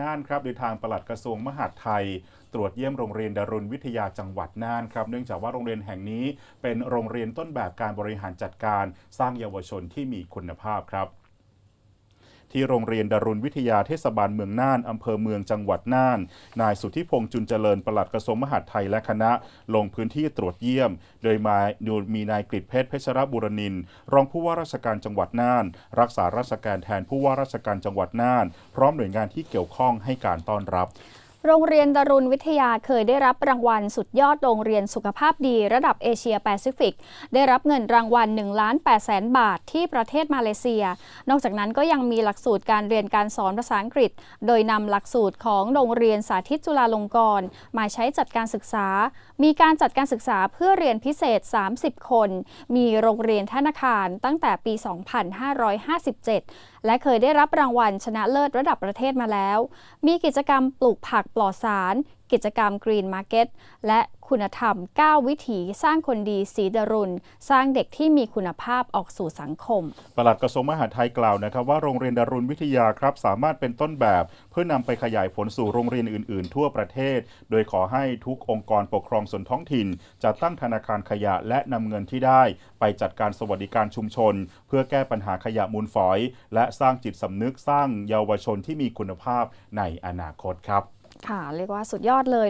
น่านครับโดยทางปลัดกระทรวงมหาดไทย ตรวจเยี่ยมโรงเรียนดารุณวิทยาจังหวัดน่านครับเนื่องจากว่าโรงเรียนแห่งนี้เป็นโรงเรียนต้นแบบการบริหารจัดการ สร้างเยาวชนที่มีคุณภาพครับ ที่โรงเรียนดารุณวิทยาเทศบาลเมืองน่านอำเภอเมืองจังหวัดน่าน นายสุทธิพงษ์จุนเจริญปลัดกระทรวงมหาดไทยและคณะ ลงพื้นที่ตรวจเยี่ยม โดยมาโดยมีนายกฤษเพชรเพชรบุรนินทร์รองผู้ว่าราชการจังหวัดน่าน รักษาราชการแทนผู้ว่าราชการจังหวัดน่าน พร้อมหน่วยงานที่เกี่ยวข้องให้การต้อนรับ โรงเรียนดารุณวิทยาเคยได้รับรางวัลสุดยอดโรงเรียนสุขภาพดีระดับเอเชียแปซิฟิก ได้รับเงินรางวัล1ล้าน8แสนบาทที่ประเทศมาเลเซีย นอกจากนั้นก็ยังมีหลักสูตรการเรียนการสอนภาษาอังกฤษ โดยนำหลักสูตรของโรงเรียนสาธิตจุฬาลงกรณ์มาใช้จัดการศึกษา มีการจัดการศึกษาเพื่อเรียนพิเศษ 30 คน มีโรงเรียนธนาคารตั้งแต่ปี 2557 และเคยได้รับรางวัลชนะเลิศระดับประเทศมาแล้ว มีกิจกรรมปลูกผักปลอดสาร กิจกรรม Green Market และคุณธรรม 9 วิถีสร้างคนดีสีดารุณสร้างเด็กที่มีคุณภาพออกสู่สังคม ปลัดกระทรวงมหาดไทยกล่าวนะครับว่าโรงเรียนดารุณวิทยาครับ สามารถเป็นต้นแบบ เพื่อนำไปขยายผลสู่โรงเรียนอื่น ๆ ทั่วประเทศ โดยขอให้ทุกองค์กรปกครองส่วนท้องถิ่นจัดตั้งธนาคารขยะและนำเงินที่ได้ ไปจัดการสวัสดิการชุมชน เพื่อแก้ปัญหาขยะมูลฝอย และสร้างจิตสำนึกสร้างเยาวชนที่มีคุณภาพในอนาคตครับ ค่ะ เรียกว่าสุดยอดเลย